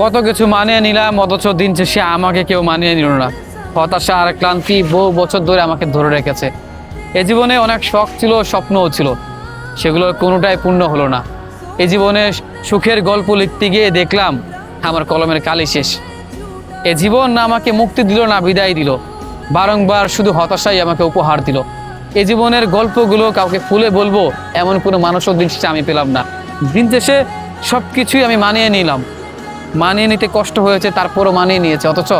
কত কিছু মানিয়ে নিলাম, অথচ দিন শেষে আমাকে কেউ মানিয়ে নিল না। হতাশা আর ক্লান্তি বহু বছর ধরে আমাকে ধরে রেখেছে। এ জীবনে অনেক শখ ছিল, স্বপ্নও ছিল। সেগুলোর কোনোটাই পূর্ণ হলো না। এ জীবনে সুখের গল্প লিখতে গিয়ে দেখলাম, আমার কলমের কালি শেষ। এ জীবন না আমাকে মুক্তি দিল না, বিদায় দিল। বারংবার শুধু হতাশাই আমাকে উপহার দিল। এ জীবনের গল্পগুলো কাউকে খুলে বলব, এমন কোনো মানুষও দিন শেষে আমি পেলাম না। দিন শেষে সব কিছুই আমি মানিয়ে নিলাম। মানিয়ে নিতে কষ্ট হয়েছে, তারপরও মানিয়ে নিয়েছে। অথচ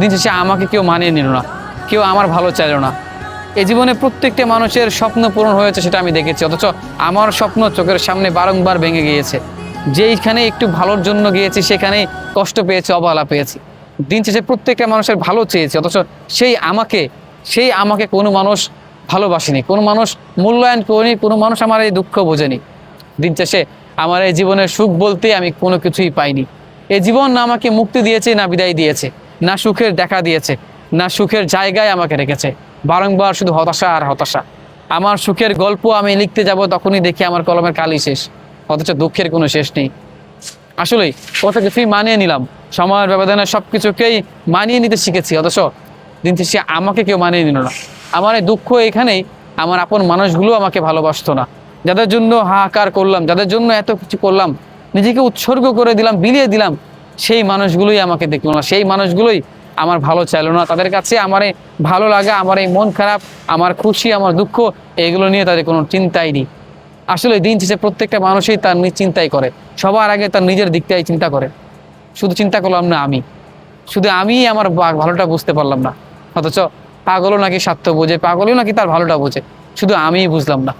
দিন শেষে আমাকে কেউ মানিয়ে নিল না, কেউ আমার ভালো চাইল না। এই জীবনে প্রত্যেকটা মানুষের স্বপ্ন পূরণ হয়েছে সেটা আমি দেখেছি, অথচ আমার স্বপ্ন চোখের সামনে বারংবার ভেঙে গিয়েছে। যেইখানে একটু ভালোর জন্য গিয়েছি, সেখানেই কষ্ট পেয়েছি, অবহেলা পেয়েছি। দিন শেষে প্রত্যেকটা মানুষের ভালো চেয়েছে, অথচ সেই আমাকে সেই আমাকে কোনো মানুষ ভালোবাসেনি, কোনো মানুষ মূল্যায়ন করেনি, কোনো মানুষ আমার এই দুঃখ বোঝেনি। দিন শেষে আমার এই জীবনের সুখ বলতে আমি কোনো কিছুই পাইনি। এই জীবন না আমাকে মুক্তি দিয়েছে, না বিদায় দিয়েছে, না সুখের দেখা দিয়েছে, না সুখের জায়গায় আমাকে রেখেছে। বারংবার শুধু হতাশা আর হতাশা। আমার সুখের গল্প আমি লিখতে যাব তখনই দেখি আমার কলমের কালি শেষ, অথচ দুঃখের কোনো শেষ নেই। আসলেই কত কিছুই মানিয়ে নিলাম। সময়ের ব্যবধানে সব কিছুকেই মানিয়ে নিতে শিখেছি, অথচ দিন শেষে আমাকে কেউ মানিয়ে নিল না। আমার এই দুঃখ এখানেই, আমার আপন মানুষগুলো আমাকে ভালোবাসতো না। যাদের জন্য হাহাকার করলাম, যাদের জন্য এত কিছু করলাম নিজেকে উৎসর্গ করে দিলাম, বিলিয়ে দিলাম, সেই মানুষগুলোই আমাকে দেখল না। সেই মানুষগুলোই আমার ভালো চাইলো না। তাদের কাছে আমার এই ভালো লাগা, আমার এই মন খারাপ, আমার খুশি, আমার দুঃখ, এগুলো নিয়ে তাদের কোনো চিন্তাই নেই। আসলে দিন শেষে প্রত্যেকটা মানুষই তার নিজ চিন্তাই করে। সবার আগে তার নিজের দিকটাই চিন্তা করে। শুধু চিন্তা করলাম না, আমি। শুধু আমি আমার ভালোটা বুঝতে পারলাম না। অথচ পাগলও নাকি স্বার্থ বোঝে পাগলও নাকি তার ভালোটা বোঝে। শুধু আমিই বুঝলাম না।